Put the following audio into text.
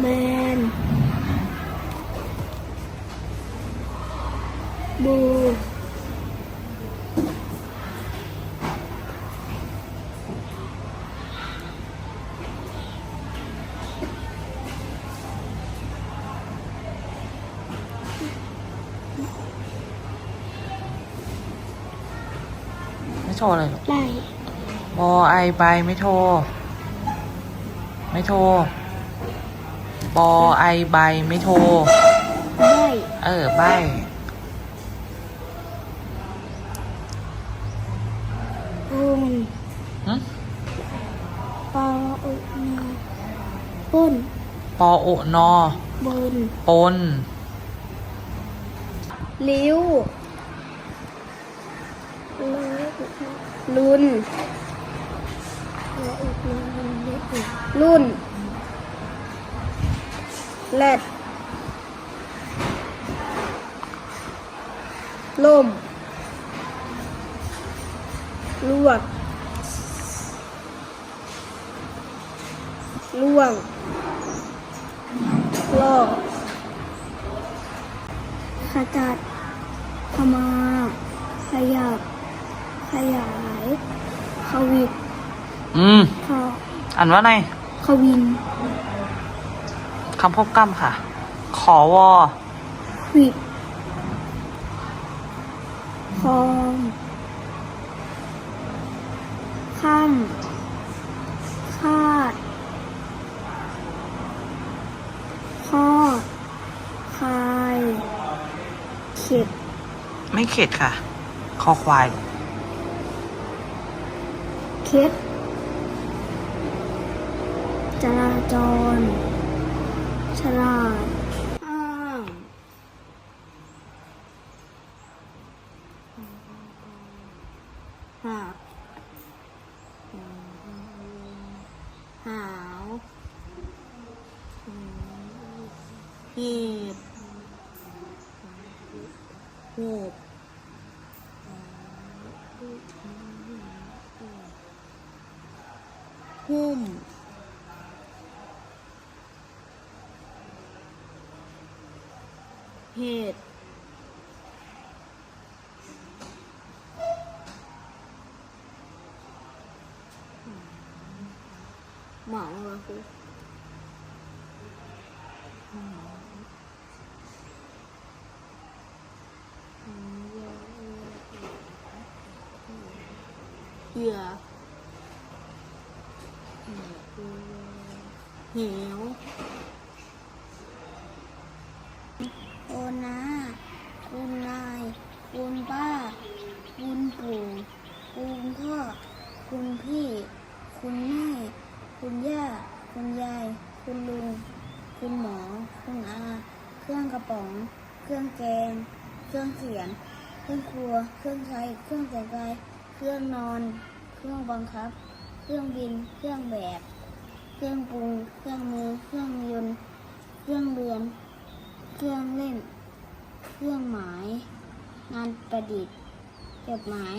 แมนบูไม่โทรเลยหรอได้บอไอไปไม่โทร ไม่โทร บอไอใบไม่โทร ได้เออใบปุนหึปออุนาปุ้นปอโอนอ บนปน ลิ้วลุน รุ่น แลดล่ม ลวก ล่วงลอกขจัดขมา ขยับ ขยายขวิด อืม ขออ่านว่าไงขวิน คำพบกล้ำค่ะ ขอวอขวิดคองข้ามคาดข้อดคายเข็ดไม่เข็ดค่ะ คอควายเค็ดจราจร ฉลาดอ้างหากหาวหีบหบหุ้ม เหตุหมองเหรอครูเหยื่อเหว โอนาคุณนายคุณป้า คุณปู่ คุณพ่อ คุณพี่ คุณแม่ คุณย่า คุณยาย คุณลุง คุณหมอ คุณอา เครื่องกระป๋อง เครื่องแกง เครื่องเขียน เครื่องครัว เครื่องใช้ เครื่องแต่งกาย เครื่องนอน เครื่องบังคับ เครื่องบิน เครื่องแบบ เครื่องปรุง เครื่องมือ เครื่องยนต์ เครื่องเรือน เครื่องเล่น เครื่องหมาย งานประดิษฐ์จดหมาย